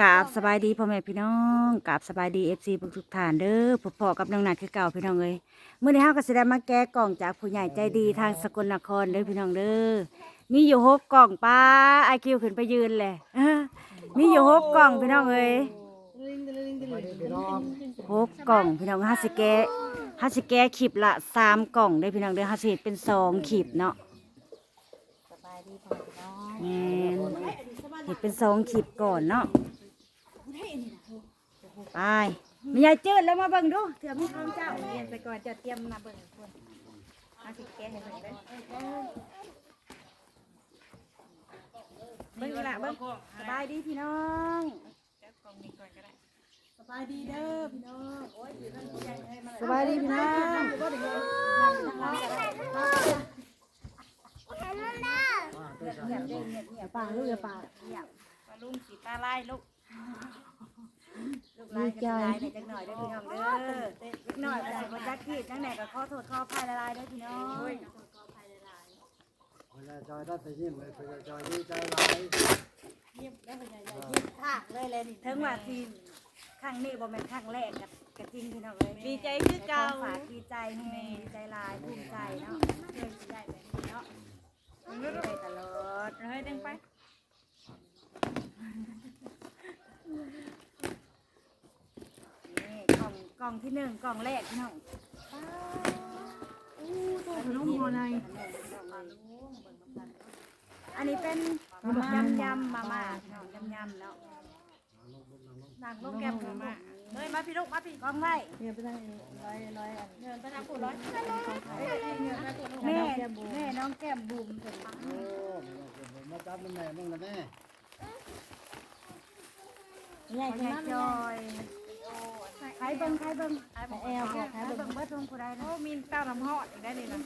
กราบสบายดีพ่อแม่พี่น้องกราบสบายดีเอฟซีทุกๆท่านเด้อพบพอกับน้องหนักคือเก่าพี่น้องเอ้ยเมื่อนี้เฮาก็สิได้มาแก้กล่องจากผู้ใหญ่ใจดีทางสกลนครเด้อพี่น้องเด้อมีอยู่หกกล่องป้าไอคิวขึ้นไปยืนเลยมีอยู่หกกล่องพี่น้องเอ้ยหกกล่องพี่น้องห้าสิแก้ห้าสิแก้ขีบละสามกล่องเด้อพี่น้องเด้อห้าสิเฮ็ดเป็นสองขีบเนาะสบายดีพ่อพี่น้องแม่นเห็ดเป็นสองขีดก่อนเนาะ ไปมียายจืดแล้วมาเบิ่งดูเถื่อมีของเจ้าเรียนไปก่อนจะเตรียมมาเบิ่งคนอาสิแกะให้เบิ่งเด้อเบิ่งอีหละเบิ่งสบายดีพี่น้องจับกล่องนี้ก่นก็ได้สบายดีเด้อพี่น้องสบายดีพี่น้องป่าลูกอย่าป่าปลาลุงสีตาไลายลูก ลูกลายกันลายในจักหน่อยเด้อพี่น้องเด้อเล็กหน่อยก็สิบ่จักขีดจังไหนก็ขอโทษขออภัยละลายเด้อพี่น้องพญาจอยได้แต่ยิ้มเลยพญาจอยดีใจร้ายค่ะเลยเลยนี่ถึงว่าทีครั้งนี้บ่แม่นครั้งแรกกับกะจริงพี่น้องเอ้ยดีใจคือเก่า ฝากดีใจแฮงดีใจหลายภูมิใจเนาะเคยสิได้แบบนี้เนาะได้ตลอด เฮ้ยเดึงไป องกล่องที่หนึ่งกล่องแรกพี่น้องขนมหัวในอันนี้เป็นยำยำมาม่าพี่น้องยำยำแล้วนางลูกแก้มมาเฮ้ยมาพี่ลูกมาพี่กล่องไว้เดินไปทางร้อยร้อยอันเดินไปทางผู้ร้อยแม่แม่น้องแก้มบุ๋มเพิ่นโอ้มาจับมันแม่มึงละแม่ใหญ่พ่อ ขึ้นใหญ่มาจอยใครเบิ่งใครเบิ่งแอลใครค่ะเบิ่งเบิดทงผู้ใดนะโอ้มีเต้าน้ำหอดอีกได้เลยนะ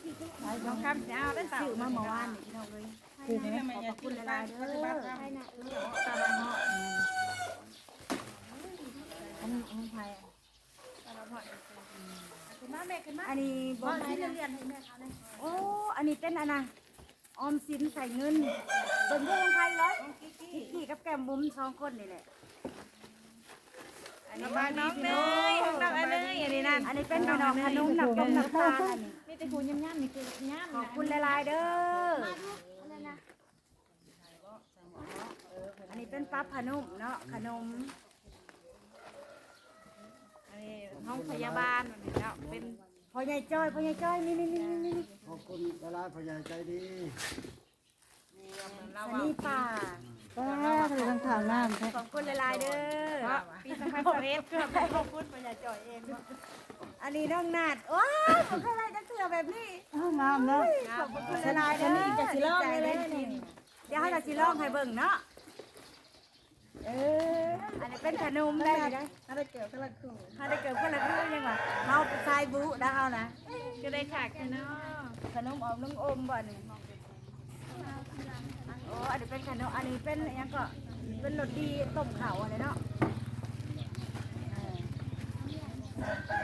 น้องคำจะเอาได้เต่าซื้อมาเมื่อวานนี่พี่น้องเลยคือไหมขอบคุณหลายๆเด้อเต้าน้ำหอดอันนี้อันนี้ใครเต้าน้ำหอดขึ้นมาแม่ขึ้นมาอันนี้บ่ได้นะเรียนให้แม่เขาเลยโอ้อันนี้เป็นอันน่ะออมสินใส่เงินเบิ่งเรื่องไทยร้อยขี่กับแก้มบุ้มสองคนนี่แหละอั นนี้บ้านน้องเนยน้องอันเนยอันนี้นั่นอันนี้เป็นขนมขนมหนักต้มหนักตาลอันนี้มีแต่คูย่ำย่ำนี่คือย่ำขอบคุณหลายๆเด้ออันนี้เป็นปั๊บขนมเนาะขนมอันนี้ห้องพยาบาลอันนี้เนาะเป็นพ่อใหญ่จ้อยพ่อใหญ่จ้อยนี่นี่นี่นี่นี่ขอบคุณละลายพญาใจดีเราอันนี้ป่าป้า คือทางข่าวน้ำขอบคุณหลายๆเด้อปีสองพันสิบเอ็ดเกือบขอบคุณปัญญาจ่อยเองอันนี้น้องนาดว้าวขอบคุณอะไรจะเถื่อแบบนี้งามเนาะขอบคุณหลายๆเด้อดีใจเลยนี่เดี๋ยวให้เราสิลองให้เบิ่งเนาะเอออันนี้เป็นขนมได้ไหมได้อะไรเกี่ยวกับละคู่ถ้าได้เกิดคนละครึ่งยังวะเฮาใส่บุได้เฮานะก็ได้ขาดกันเนาะขนมออมน้ำอมบ่นี่โอ้อันนี้เป็นขนมอันนี้เป็นหยังก็ เป็นรสดีต้มข้าวอะไรเนาะ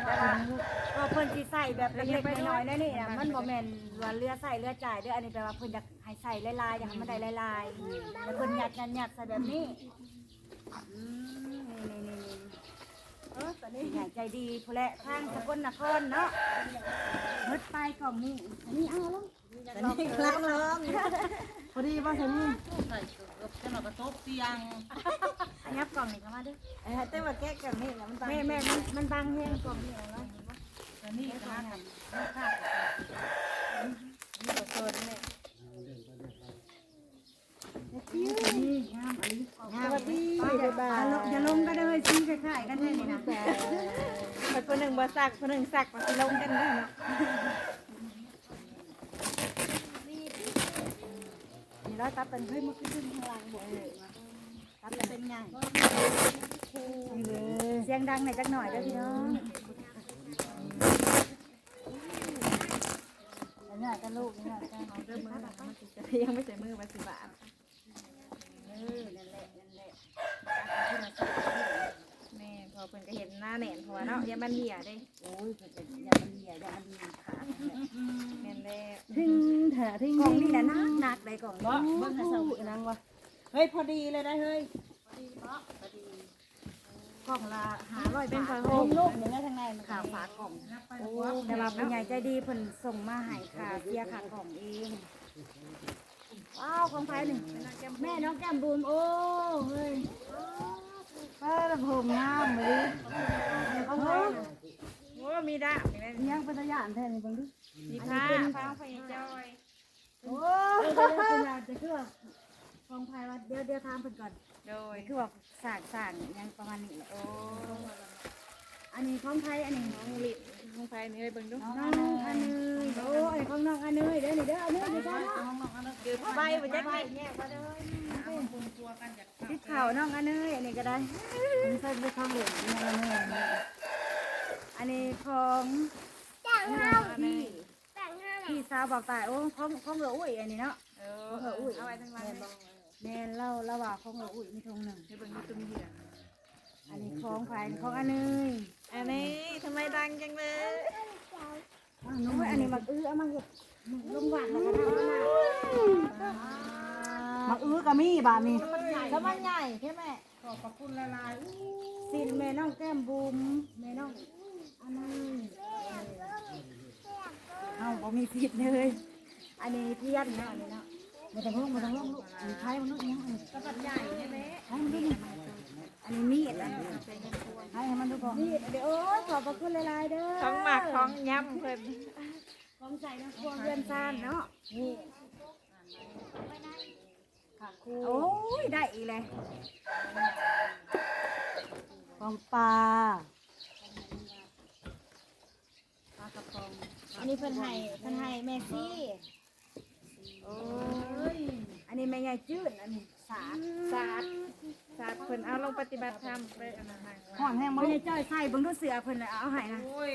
แต่ว่าก็เพิ่นสิใส่แบบเล็กๆน้อยๆนั่นนี่นะมันบ่แม่นว่าเรือใส่เรือจ่ายเด้ออันนี้แปลว่าเพิ่นอยากให้ใส่ลายๆอยากให้มันได้ลายๆแล้วเพิ่นยัดยัดๆใส่แบบนี้อืมนี่ๆๆเออตอนนี้ใหญ่ใจดีพอแหละทางสกลนครเนาะมืดไปก่อนนี่อันนี้เอาลงอันนี้ครั้งลงพอดีป่ะฉันนี่ อันนี้กล่องนี่เข้ามาด้วยไอ้ฮัตเต้มาแก้กันนี่นะมันตายแม่แม่มันมันบางแห้งกล่องนี่เอาไว้นี่ค่ะนี่ก็โซนนี่นี่งามอันนี้กล่องงามดีอย่าบาอย่าลงก็ได้ซีคล้ายๆกันแท้นี่นะแต่คนหนึ่งบ่สักคนหนึ่งสักมาสิลงกันได้เนาะ นี่ร้อยตับเป็นเฮ้ยมันขึ้นข้างล่างบ่เออตับเป็นไงเสียงดังหน่อยจักหน่อยเด้อพี่น้องอันนี้กันลูกนี่กันเริ่มมือยังไม่ใส่มือมาสิบาทเออนั่นแหละนั่นแหละแม่พอเพิ่นก็เห็นหน้าแหน่นพอเนาะอย่ามันเหี่ยได้โอ้ยเพิ่นอย่ามันเหยียดอย่ามันขาด แม่นแล้ว ทิ้งแถ ทิ้งกล่องนี่นะนักหนักเลยกล่องบ่เบิ่งให้เศร้าอีนังวะเฮ้ยพอดีเลยได้เฮ้ยพอดีกล่องละ500เป็นบาผ้าทห่มลูกนี่ทางในมันค่ะฝากล่องแต่ว่าผู้ใหญ่ใจดีเพิ่นส่งมาให้ค่ะเสียค่ากล่องเองว้าวของไผนี่แม่น้องแก้มบูมโอ้เฮ้ยป้าลำโพงงามเลยของไผโอ้มีดาบนี่นะยังเป็นตะยานแท้นี่เบิ่งดูมีผ้าผ้าไฟจอย โอ้เดี๋ยวเดี๋ยวคุณยายจะคือว่าของไผว่าเดี๋ยวเดี๋ยวถามเพิ่นก่อนโดยคือว่าสร้างสร้างหยังประมาณนี้แหละโอ้อันนี้ของไผอันนี้น้องลิดน้องไฟนี่เลยเบิ่งดูน้องอันเนยโอ้อันนี้ของน้องอันเนยเด้อนี่เด้ออันเนยเดี๋ยวจ้าเนาะเดือดใบบ่จักนี่ติดข่าวน้องอันเนยอันนี้ก็ได้อันนี้เป็นของเหลืองน้องอันเนยอันนี้ของพี่ พี่สาวบอกตายโอ้ของของเหลืออุ้ยอันนี้เนาะ เออเอาไว้ทั้งวันเลยแม่นเล่าเล่าว่าของเหลืออุ้ยมีทงหนึ่ง ให้เบิ่งดูตุ้มเหี่ยอันนี้ของไผ่ของอันเนยอันนี้ทำไมดังจังเลยอ้าวน้องอันนี้มักอื้อเอามาเก็บลงหวานแล้วก็ทำมามักอื้อกับมี่บาทนี่แล้วมันใหญ่ใช่ไหมขอบพระคุณละลายสินแม่น้องแก้มบุ๋มแม่น้องอันนี้เอาบ่มีผิดเลย อันนี้เพี้ยนเนาะอันนี้เนาะมาต้องลงมาต้องลงลูกอันนี้ทยมันลูกยังอันนี้กระปัดใหญ่ใช่ไหมให้มันดูนี่อันนี้มีดอันนี้ให้มันดูก่อนมีดเดี๋ยวโอ้ยขอบพระคุณละลายเด้อของหมักของยำเพิ่นของใส่น้ำพวงเรือนซานเนาะนี่ค่ะครูโอ้ยได้อีกเลยของปลาปลากระป๋ องอันนี้เพิ่นให้เพิ่นให้แม่ซี่โอ้ยอันนี้แม่ใหญ่จืดอันนี้สาดสาดสาดเพิ่นเอาลงปฏิบัติธรรมไปอันนั้นน่ะห่อนแห้งบ่ได้จ้อยใส่เบิ่งดูเสือเพิ่นน่ะเอาให้นะโอ้ย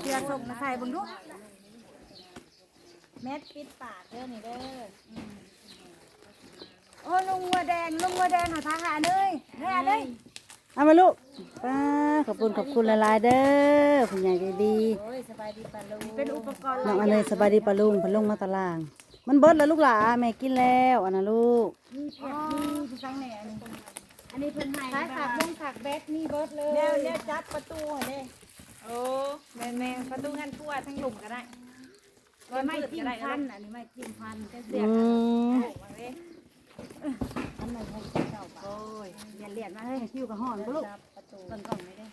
เสือส่งมาใส่เบิ่งดูแมสปิดปากเด้อนี่เด้ออืมโอ้ลุงวัวแดงลุงวัวแดงหาทางหาเลยเด้อเลย เอามาลูกป้าขอบคุณขอบคุณหลายๆเด้อผู้ใหญ่ใจดีโอ้ยสบายดีปะลุงเป็นอุปกรณ์น้องอันเลยสบายดีปะลุงปะลุงมาตาราง มันเบิดแล้วลูกหลาแม่กินแล้วอันนะลูก มีเผ็ดมีพี่สังแหน่อันนี้อันนี้เพิ่นให้ขายผักบุ้งผักแบดมีเบิดเลยแนวแนวจัดประตูหั่นเด้โอ้แม่นๆประตูงันทั่วทั้งหลุมก็ได้ไม่จิ้มพันอันนี้ไม่จิ้มพันก็เสีอืยบมมาเด้อันไหนให้เจ้าบ่ โอ้ยอย่าเลียดมาเฮ้ยคิวกับห่อนบ่ลูกต้นกล่องไม่ได้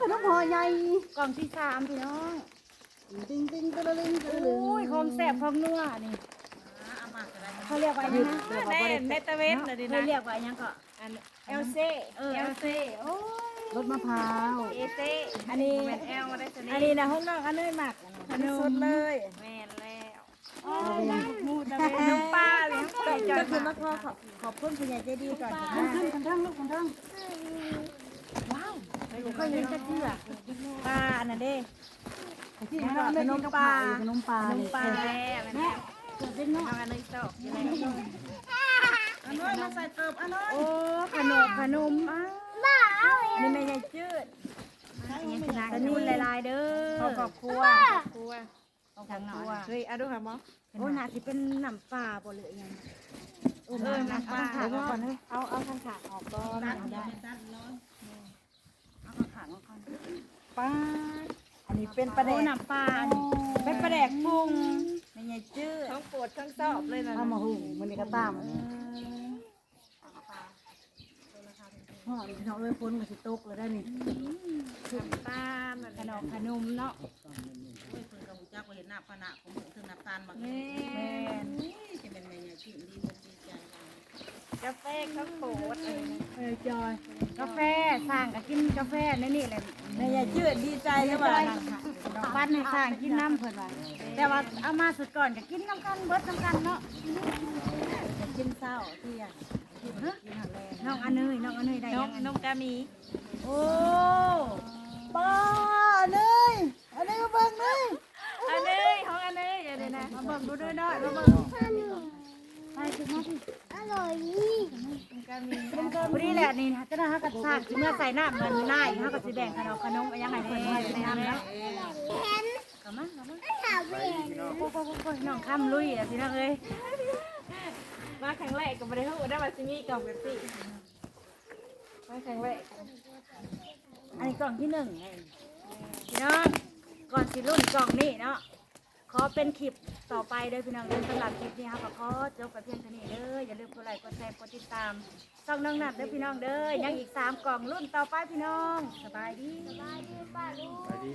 ขนมห่อใหญ่กล่องที่สามพี่น้องติงติงตะลึงตะลึงโอ้ยของแซ่บของนัวนี่เขาเรียกว่าอย่างนะแน่เมตาเวนน่ะดิเขานะเรียกว่าอย่างก็อันเอลเซเออเอลซีโอ้ยรสมะพร้าวเอเซอันนี้แม่นแอลได้สนิอันนี้นะห้องน้องอันนี้หมักอันนี้สดเลยแม่ นแล้วอ๋อมูดนะน้ำปลาเลยก็คือมาขอขอบขอบคุณผู้ใหญ่ใจดีก่อนคนทั้งคนทั้งลูกคนทั้งก็ยินจะเชื่อปลาอันนั้นเด้ที่ขนมปลาขนมปลาขนมปลาแม่แม่เกิดเป็นน้องทำอันนี้ต่อยังไงอันนู้นมาใส่เติบอันนู้นโอ้ขนมขนมอ้าวอันนี้ไม่ใช่จืดอันนี้ลายๆเด้อขอขอบครัวครัว ทางหน่อยเฮ้ยเอาดูค่ะมอโอ้น่าสิเป็นน้ำปลาบ่หรือยังเออน้ำปลาเอาก่อนเฮ้ยเอาเอาทางขาออกก่อนเอาได้เอาทางขาออกก่อนป้าอันนี้เป็นปลาแดกน้ำปลาเป็นปลาแดกปรุงไม่ใช่จืดทั้งปวดทั้งสอบเลยนะเอามาหุงมันนี่ก็ตาม ห่อนี่น้องเอ้ยพ้นกับสิตกเลยได้นี่น้ำตาลขนมขนมเนาะเพิ่นก็ฮู้จักว่าเห็นหน้าปานะของหมูถึงน้ำตาลบักแม่แม่นจะเป็นแม่ใหญ่ชื่นดีบ่ดีใจกาแฟข้าวโพดอะไรนะเออจอย กาแฟสร้างก็กินกาแฟในนี่แหละแม่ใหญ่จืดดีใจเลยว่าปั้นให้สร้างกินน้ำเพิ่นว่าแต่ว่าเอามาสุดก่อนก็กินน้ำกันเบิดน้ำกันเนาะกินเศร้าเที่ยง น้องอันเนยน้องอันเนยได้นยัมงนมกามีโอ้ป้าอันเนยอันเนี้มาเบิ่งเนยอันเนี้ของอันเนี้อย่าเลยนะมาเบิ่งดูด้วยเนาะมาเบิ่งไปถึงมาที่กามีพอดีแหละนี่นะจะได้ฮักกระซากเมื่อใส่หน้ำมันน่ายฮักกระสีแดงขนมขนมยังไงเพิ่นว่าในน้ำแล้วกลับมากลับมาโอ้โหน้องข้ามลุยอะสิน้องเอ้ย มาข้งแรกก็บ่ได้ฮู้ได้ว่าสิมีกล่องแบบนี้มาครั้งแรกอันนี้กล่องที่หนึ่งพี่น้องก่อนสิรุ่นกล่องนี้เนาะขอเป็นคลิปต่อไปเด้อพี่น้องเด้อสำหรับคลิปนี้ครับก็ขอจบไปเพียงเท่านี้เด้ออย่าลืมกดไลค์กดแชร์กดติดตามช่องน้องนัดเด้อพี่น้องเด้อยังอีกสามกล่องรุ่นต่อไปพี่น้องสบายดี สบายดีป้าลูก